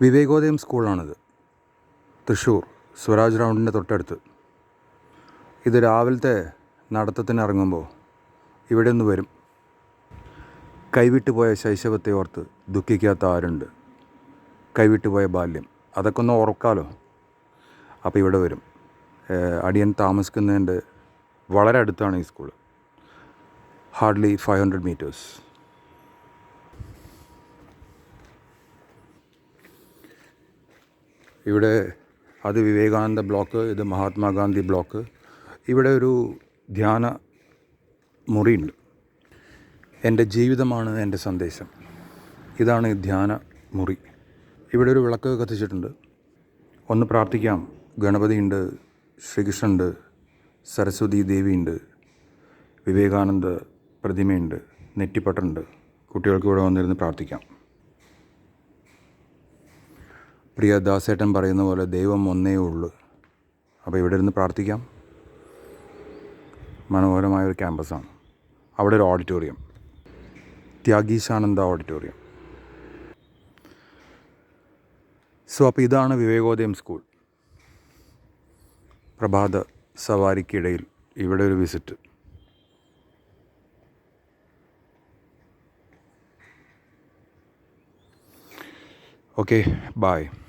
വിവേകോദയം സ്കൂളാണിത് തൃശ്ശൂർ സ്വരാജ് റൗണ്ടിന്റെ തൊട്ടടുത്ത്. ഇത് രാവിലത്തെ നടത്തത്തിന് ഇറങ്ങുമ്പോൾ ഇവിടെ നിന്ന് വരും. കൈവിട്ടുപോയ ശൈശവത്തെ ഓർത്ത് ദുഃഖിക്കാത്ത ആരുണ്ട്? കൈവിട്ടുപോയ ബാല്യം അതൊക്കെ ഒന്ന് ഓർക്കാലോ? അപ്പോൾ ഇവിടെ വരും. അടിയൻ താമസിക്കുന്നതിന്റെ വളരെ അടുത്താണ് ഈ school hardly five hundred meters ഇവിടെ അത് വിവേകാനന്ദ ബ്ലോക്ക് ഇത് മഹാത്മാഗാന്ധി ബ്ലോക്ക്. ഇവിടെ ഒരു ധ്യാന മുറിയുണ്ട്. എന്റെ ജീവിതമാണ് എന്റെ സന്ദേശം. ഇതാണ് ധ്യാന മുറി. ഇവിടെ ഒരു വിളക്ക് കത്തിച്ചിട്ടുണ്ട്. ഒന്ന് പ്രാർത്ഥിക്കാം. ഗണപതിയുണ്ട് ശ്രീകൃഷ്ണനുണ്ട് സരസ്വതി ദേവിയുണ്ട് വിവേകാനന്ദ പ്രതിമയുണ്ട് നെറ്റിപ്പട്ടുണ്ട് കുട്ടികൾക്ക് ഇവിടെ വന്നിരുന്ന് പ്രാർത്ഥിക്കാം. പ്രിയ ദാസേട്ടൻ പറയുന്ന പോലെ ദൈവം ഒന്നേ ഉള്ളൂ. അപ്പോൾ ഇവിടെ ഇരുന്ന് പ്രാർത്ഥിക്കാം. മനോഹരമായ ഒരു ക്യാമ്പസാണ്. അവിടെ ഒരു ഓഡിറ്റോറിയം. ത്യാഗീശാനന്ദ ഓഡിറ്റോറിയം. സോ അപ്പോൾ ഇതാണ് വിവേകോദയം സ്കൂൾ. പ്രഭാത സവാരിക്കിടയിൽ ഇവിടെ ഒരു വിസിറ്റ്. Okay bye